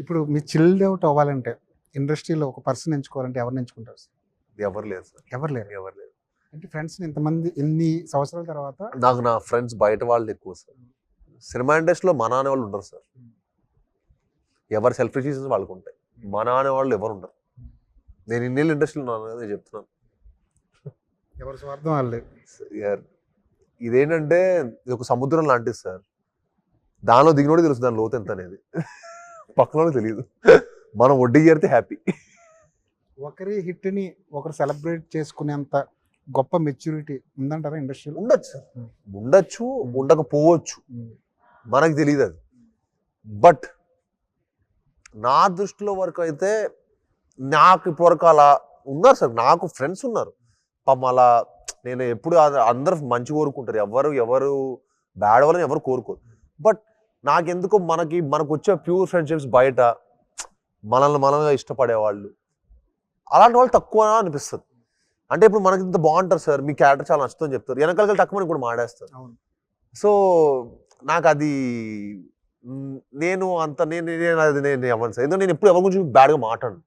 ఇప్పుడు మీ chilled out అవ్వాలంటే ఇండస్ట్రీలో ఒక పర్సన్ ఎంచుకోవాలంటే ఎవరిని ఎంచుకుంటారు సార్? ఎవరు లేరు సార్. ఎవరు లేరు? ఎవరు లేరు. అంటే ఫ్రెండ్స్ ఇంతమంది ఎన్ని సంవత్సరాల తర్వాత నాకు నా ఫ్రెండ్స్ బయట వాళ్ళు ఎక్కువ సార్. సినిమా ఇండస్ట్రీలో మన అనే వాళ్ళు ఉండరు సార్. ఎవరు సెల్ఫ్ రీజన్స్ వాళ్ళకు ఉంటాయి. మన అనే వాళ్ళు ఎవరు ఉండరు. నేను ఇన్నేళ్ళు ఇండస్ట్రీలో ఉన్నాను కదా నేను చెప్తున్నాను. ఎవరి స్వార్థం వాళ్ళు ఇదేంటంటే ఇది ఒక సముద్రం లాంటిది సార్. దానిలో దిగినోడు తెలుసు దాని లోతు ఎంత అనేది. పక్కన తెలియదు మనం వడ్డీ చేరితే హ్యాపీ ఒకరి హిట్ని ఒకరు సెలబ్రేట్ చేసుకునేంత గొప్ప మెచ్యూరిటీ ఉందంటారా ఇండస్ట్రీలో ఉండొచ్చు. ఉండొచ్చు ఉండకపోవచ్చు. మనకు తెలియదు అది. బట్ నా దృష్టిలో వరకు అయితే నాకు ఇప్పటివరకు అలా ఉన్నారు సార్. నాకు ఫ్రెండ్స్ ఉన్నారు. పాపం అలా నేను ఎప్పుడు అద- అందరూ మంచి కోరుకుంటారు. ఎవరు ఎవరు బ్యాడ్ వాళ్ళని ఎవరు కోరుకోరు. బట్ నాకెందుకో మనకి మనకు వచ్చే ప్యూర్ ఫ్రెండ్షిప్స్ బయట మనల్ని మనల్ని ఇష్టపడేవాళ్ళు. అలాంటి వాళ్ళు తక్కువ అనిపిస్తుంది. అంటే ఇప్పుడు మనకి ఇంత బాగుంటారు సార్ మీ క్యారెక్టర్ చాలా నచ్చుతుందని చెప్తారు. వెనకాల తక్కువ కూడా మాడేస్తారు. సో నాకు అది నేను అంత నేను నేను అది నేను అవ్వను సార్. ఎందుకంటే నేను ఎప్పుడు ఎవరి గురించి బ్యాడ్గా మాట్లాడను.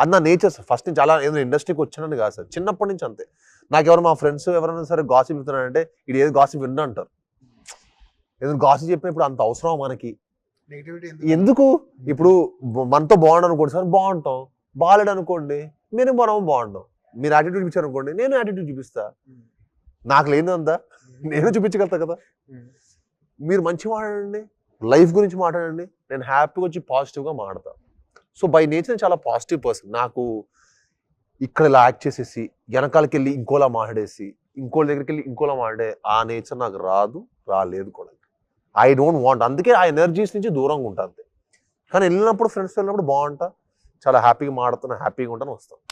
అది నా నేచర్ సార్. ఫస్ట్ నుంచి అలా ఏదో ఇండస్ట్రీకి వచ్చానని కాదు సార్. చిన్నప్పటి నుంచి అంతే. నాకు ఎవరు మా ఫ్రెండ్స్ ఎవరైనా సరే గాసిప్ చెప్తున్నారంటే ఇది ఏదో గాసిప్ విన్నా అంటారు. ఏదైనా గాసిప్ చెప్పినప్పుడు అంత అవసరం మనకి. నెగిటివిటీ ఎందుకు? ఇప్పుడు బ- మనతో బాగుండు అనుకోండి సార్ బాగుంటాం. బాగాలేడు అనుకోండి మీరు మనం బాగుంటాం మీరు యాటిట్యూడ్ చూపించారు అనుకోండి నేను యాటిట్యూడ్ చూపిస్తా. నాకు లేదంతా నేను చూపించగలుగుతా కదా. మీరు మంచి మాట్లాడండి లైఫ్ గురించి మాట్లాడండి నేను హ్యాపీగా వచ్చి పాజిటివ్గా మాడతా సో బై నేచర్ చాలా పాజిటివ్ పర్సన్. నాకు ఇక్కడ ఇలా యాక్ట్ చేసేసి వెనకాలకి వెళ్ళి ఇంకోలా మాట్లాడేసి ఇంకోళ్ళ దగ్గరికి వెళ్ళి ఇంకోలా మాట్లాడే ఆ నేచర్ నాకు రాదు రాలేదు కూడా. ఐ డోంట్ వాంట్ అందుకే ఆ ఎనర్జీస్ నుంచి దూరంగా ఉంటా అంతే. కానీ వెళ్ళినప్పుడు ఫ్రెండ్స్ వెళ్ళినప్పుడు బాగుంటా. చాలా హ్యాపీగా మాడుతున్నా హ్యాపీగా ఉంటాను వస్తాను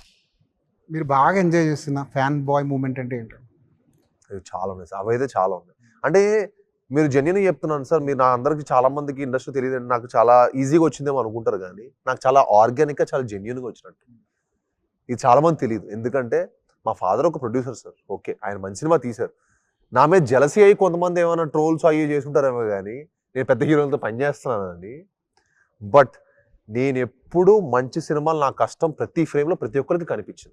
మీరు బాగా ఎంజాయ్ చేస్తున్న ఫ్యాన్ బాయ్ మూమెంట్ అంటే ఏంటో? అవి చాలా ఉన్నాయి సార్. అవైతే చాలా ఉన్నాయి. అంటే మీరు జెన్యున్ చెప్తున్నాను సార్ మీరు నా అందరికి చాలా మందికి ఇండస్ట్రీ తెలియదు నాకు చాలా ఈజీగా వచ్చిందేమో అనుకుంటారు కానీ నాకు చాలా ఆర్గానిక్గా చాలా జెన్యున్గా వచ్చినట్టు. ఇది చాలా మంది తెలియదు ఎందుకంటే మా ఫాదర్ ఒక ప్రొడ్యూసర్ సార్. ఓకే ఆయన మంచి సినిమా తీశారు. నా మీద జలసి అయ్యి కొంతమంది ఏమైనా ట్రోల్స్ అయ్యి చేసుకుంటారేమో కానీ నేను పెద్ద హీరోలతో పనిచేస్తున్నానండి బట్ నేను ఎప్పుడు మంచి సినిమాలు నా కష్టం ప్రతి ఫ్రేమ్లో ప్రతి ఒక్కరికి కనిపించింది.